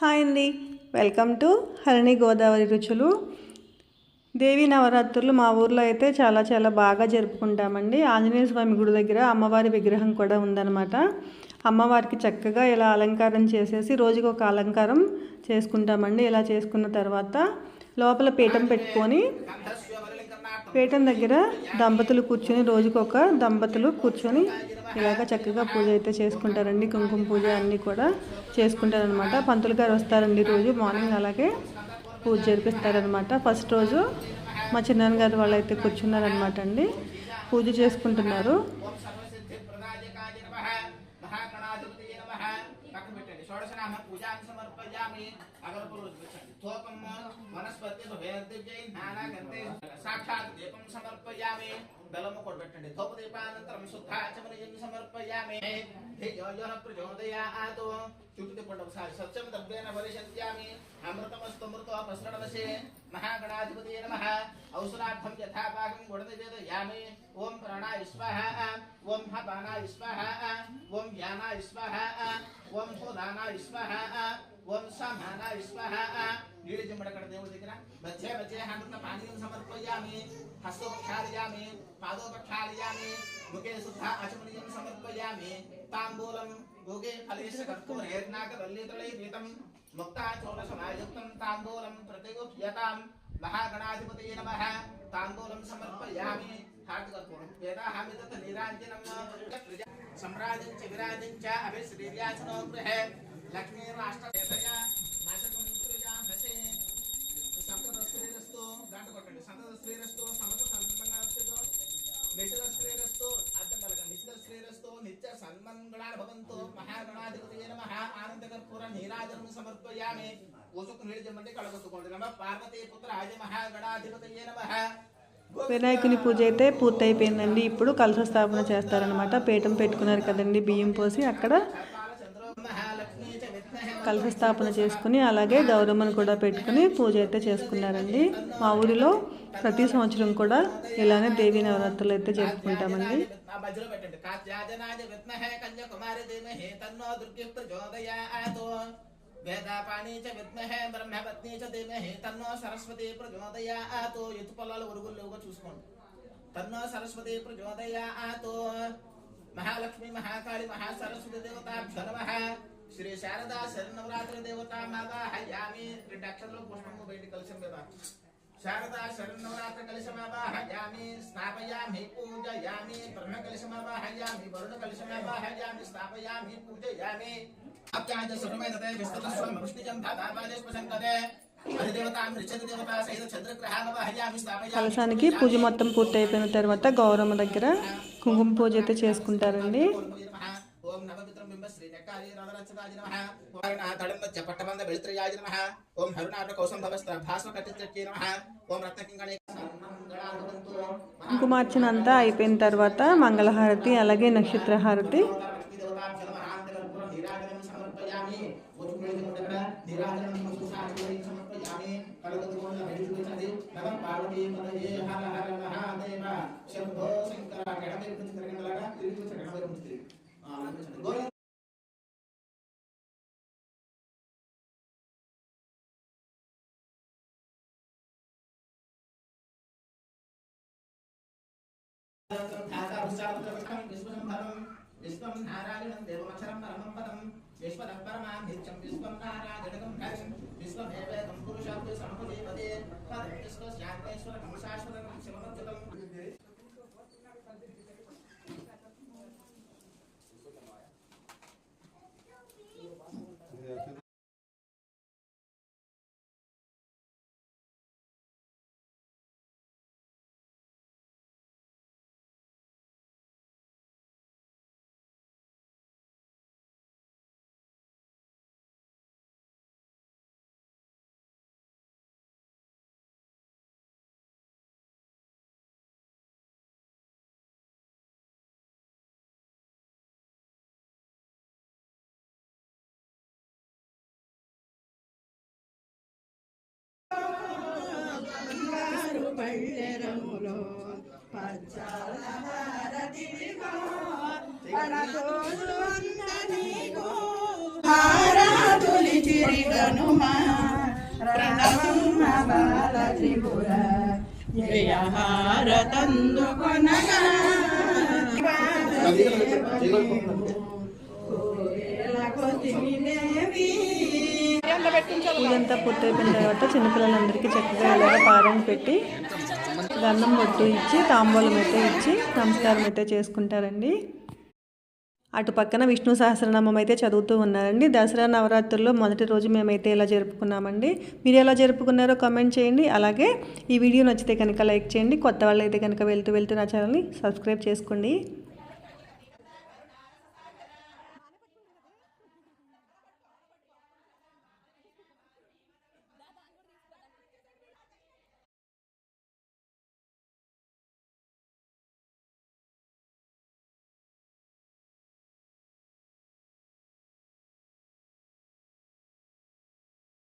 Hi అండి. Welcome to Harini Godavari రుచులు. దేవి నవరాత్రులు మా ఊర్లో అయితే చాలా చాలా బాగా జరుపుకుంటామండి. ఆంజనేయ స్వామి గుడి దగ్గర అమ్మవారి విగ్రహం కూడా ఉందన్నమాట. అమ్మవారికి చక్కగా ఇలా అలంకారం చేసేసి రోజుకి ఒక అలంకారం చేసుకుంటామండి. ఇలా చేసుకున్న తర్వాత లోపల పీఠం పెట్టుకొని పీఠం దగ్గర దంపతులు కూర్చొని రోజుకొక దంపతులు కూర్చొని ఇలాగ చక్కగా పూజ అయితే చేసుకుంటారండి. కుంకుమ పూజ అన్నీ కూడా చేసుకుంటారనమాట. పంతులు గారు వస్తారండి రోజు మార్నింగ్ అలాగే పూజ జరిపిస్తారనమాట. ఫస్ట్ రోజు మా చిన్నాన్న గారు వాళ్ళు అయితే కూర్చున్నారనమాట అండి. పూజ చేసుకుంటున్నారు ప్రదాయకాయ నమః మహాగణాధిపతయే నమః పక్కన పెట్టండి షోడశనామ పూజాం సమర్పయామి అగరపులు పెట్టండి ధూపం వనస్పతి సాక్షాత్ దీపం సమర్పయామి బెల్లము కూడా పెట్టండి ధూప దీపానంతరం శుద్ధాచమనయం సమర్పయామి ధియోయోన ప్రచోదయాతు చుట్టూ తిప్పండి ఒకసారి సత్యం దర్భేన పరిశంత్యామి అమృతమస్తు మృతో ప్రసరణవశే మహాగణాధిపతయే నమః ఔషధార్థం యథాపాకం గుణనివేదయామి ఓం ప్రాణాయ స్వాహ ఓం హపానాయ స్వాహ ఓం వ్యానాయ స్వాహ ఓం హోదానాయ స్వాహ ఓం సమానాయ స్వాహ నీళ్ళు జిమ్మడి అక్కడ దేవుడి దగ్గర మధ్య మధ్య హనుమ పానీయం సమర్పయామి హస్తోపక్షాళయామి పాదోపక్షాళయామి ముఖే శుద్ధ ఆచమనీయం సమర్పయామి తాంబూలం భోగే ఫలేశ కర్పూరేర్నాగవల్లీతలై గీతం ముక్తాచోళసమాయుక్తం తాంబూలం ప్రతిగుప్యతాం మహాగణాధిపతయే నమః తాంబూలం సమర్పయామి హార్దికర్పూరం వేదాహామి తత్ నీరాంజనం సమ్రాజం చ విరాజం చ అభిశ్రీర్యాసనో గృహే లక్ష్మీరాష్ట్రదేశయ నాశకం శ్రేయస్తో సంతత శ్రీరస్తు సమత సన్మనాస్తు నిశ్చిత శ్రీరస్తు అర్థం కలగ నిశ్చిత శ్రీరస్తు నిత్య సన్మంగళాలు భవంతు మహాగణాధిపతయే నమః. ఆనందకర్పూర నీరాజనం సమర్పయామి. ఓసుకు నీళ్ళు జమ్మంటే నమ. పార్వతీ పుత్ర ఆజ మహాగణాధిపతయే నమః. వినాయకుని పూజ అయితే పూర్తయిపోయిందండి. ఇప్పుడు కలశ స్థాపన చేస్తారనమాట పీఠం పెట్టుకున్నారు కదండి. బియ్యం పోసి అక్కడ విద్మహే చేసుకుని అలాగే గౌరమ్మను కూడా పెట్టుకుని పూజ అయితే చేసుకున్నారండి. మా ఊరిలో ప్రతి సంవత్సరం కూడా ఇలానే దేవీ నవరాత్రులు అయితే జరుపుకుంటామండి. ఆ మధ్యలో పెట్టండి కాత్యాజనాయ విద్మహే కన్యాకుమారి ధీమహి తన్నో దుర్గి ప్రచోదయాత్ వేదాపాణి చ విద్మహే బ్రహ్మపత్ని చ ధీమహి తన్నో సరస్వతి ప్రచోదయాత్ ఎత్తు పొలాలు ఉరుగుల్లోగా చూసుకోండి తన్నో సరస్వతి ప్రచోదయాత్ మహాలక్ష్మి మహాకాళి మహాసరస్వతి దేవతాభ్యో నమః. శ్రీ శారదా శరణవరాత్రి దేవత మావాహయామి రెండు అక్షరాలు పుష్పము బయటికి కలిసి కదా. శారదా శరణవరాత్రి కలిశమావాహయామి స్థాపయామి పూజయామి. బ్రహ్మ కలిశమావాహయామి వరుణ కలిశమావాహయామి స్థాపయామి పూజయామి. అప్యాజ సుఖమే తతే విస్తృత స్వం వృష్ణిజం ధాతాపాజే స్పశంకతే అధిదేవతాం రిచతి దేవతా సహిత చంద్రగ్రహామవాహయామి స్థాపయామి కలశానికి పూజ మొత్తం పూర్తి అయిపోయిన తర్వాత గౌరమ్మ దగ్గర కుంకుమ పూజ అయితే చేసుకుంటారండి. పట్టబంద నమః ఓం హరుణాట కౌసంభవస్త్ర భాస్వ కటిత్యై నమః ఓం రత్నకింగణే కుంకుమార్చన అంతా అయిపోయిన తర్వాత మంగళహారతి అలాగే నక్షత్రహారతి. గోవింద విశ్వం నారాయణం దేవమక్షరం పరమం పదం విశ్వదం పరమాం నిత్యం విశ్వం నారాయణకం హరిం విశ్వమేవేదం పురుషార్థ సంపదేవదే పదం విశ్వస్యాత్మేశ్వరకం శాశ్వతం శివమద్యుతం బయలురములో పచ్చాల హారతిగో హారాతులి చిరిగను మా ప్రణవమ్మ బాల త్రిపుర. జయహారతందు కొనగా. ఇదంతా పూర్తయిపోయిన తర్వాత చిన్నపిల్లలందరికీ చక్కగా ఇలాగ పారాయణ పెట్టి గంధం బొట్టు ఇచ్చి తాంబూలం అయితే ఇచ్చి నమస్కారం అయితే చేసుకుంటారండి. అటు పక్కన విష్ణు సహస్రనామం అయితే చదువుతూ ఉన్నారండి. దసరా నవరాత్రుల్లో మొదటి రోజు మేమైతే ఇలా జరుపుకున్నామండి? మీరు ఎలా జరుపుకున్నారో కామెంట్ చేయండి. అలాగే ఈ వీడియో నచ్చితే కనుక లైక్ చేయండి. కొత్త వాళ్ళు అయితే కనుక వెళ్తూ వెళ్తూ నా ఛానల్ని సబ్స్క్రైబ్ చేసుకోండి.